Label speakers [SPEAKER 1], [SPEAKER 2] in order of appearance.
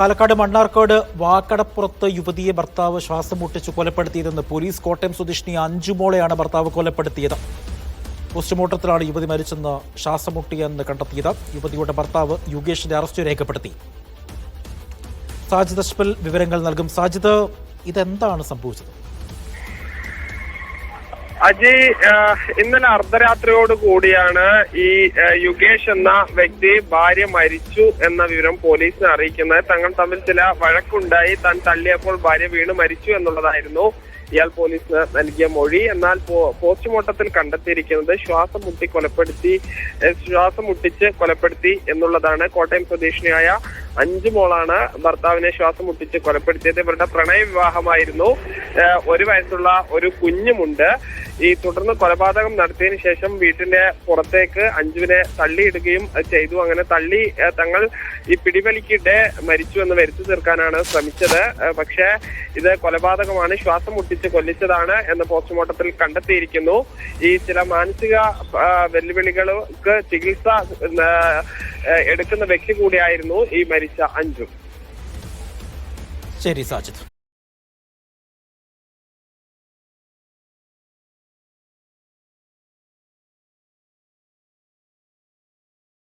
[SPEAKER 1] പാലക്കാട് മണ്ണാർക്കാട് വാക്കടപ്പുറത്ത് യുവതിയെ ഭർത്താവ് ശ്വാസം മുട്ടിച്ച് കൊലപ്പെടുത്തിയതെന്ന് പോലീസ് കോട്ടയം സ്വദേശിനി അഞ്ചുമോളെയാണ് ഭർത്താവ് കൊലപ്പെടുത്തിയത്. പോസ്റ്റ്മോർട്ടത്തിലാണ് യുവതി മരിച്ചെന്ന് ശ്വാസം മുട്ടിയെന്ന് കണ്ടെത്തിയത്. യുവതിയുടെ ഭർത്താവ് യുഗേഷിന്റെ അറസ്റ്റ് രേഖപ്പെടുത്തി. സാജിദ് അഷ്പൽ വിവരങ്ങൾ നൽകും. സാജിദ് ഇതെന്താണ് സംഭവിച്ചത്?
[SPEAKER 2] ആഹ്, ഇന്നലെ അർദ്ധരാത്രിയോട് കൂടിയാണ് ഈ യുഗേഷ് എന്ന വ്യക്തി ഭാര്യ മരിച്ചു എന്ന വിവരം പോലീസിനെ അറിയിക്കുന്നത്. തങ്ങൾ തമ്മിൽ ചില വഴക്കുണ്ടായി. താൻ തള്ളിയപ്പോൾ ഭാര്യ വീണ് മരിച്ചു എന്നുള്ളതായിരുന്നു ഇയാൾ പോലീസിന് നൽകിയ മൊഴി. എന്നാൽ പോസ്റ്റ്മോർട്ടത്തിൽ കണ്ടെത്തിയിരിക്കുന്നത് ശ്വാസം മുട്ടി കൊലപ്പെടുത്തി ശ്വാസം മുട്ടിച്ച് കൊലപ്പെടുത്തി എന്നുള്ളതാണ്. കോട്ടയം സ്വദേശിനിയായ അഞ്ചു മോളാണ് ഭർത്താവിനെ ശ്വാസം മുട്ടിച്ച് കൊലപ്പെടുത്തിയത്. ഇവരുടെ പ്രണയ വിവാഹമായിരുന്നു ഒരു വയസ്സുള്ള ഒരു കുഞ്ഞുമുണ്ട്. ഈ തുടർന്ന് കൊലപാതകം നടത്തിയതിനു ശേഷം വീട്ടിന്റെ പുറത്തേക്ക് അഞ്ജുവിനെ തള്ളിയിടുകയും ചെയ്തു. അങ്ങനെ തള്ളി തങ്ങൾ ഈ പിടിവലിക്കിടെ മരിച്ചു എന്ന് വരുത്തി തീർക്കാനാണ് ശ്രമിച്ചത്. പക്ഷേ ഇത് കൊലപാതകമാണ് ശ്വാസം മുട്ടിച്ച് കൊല്ലിച്ചതാണ് എന്ന് പോസ്റ്റ്മോർട്ടത്തിൽ കണ്ടെത്തിയിരിക്കുന്നു. ഈ ചില മാനസിക വെല്ലുവിളികൾക്ക് ചികിത്സ എടുക്കുന്ന വ്യക്തി കൂടിയായിരുന്നു ഈ മരിച്ച അഞ്ജു.
[SPEAKER 1] ശരി സാജിദ്.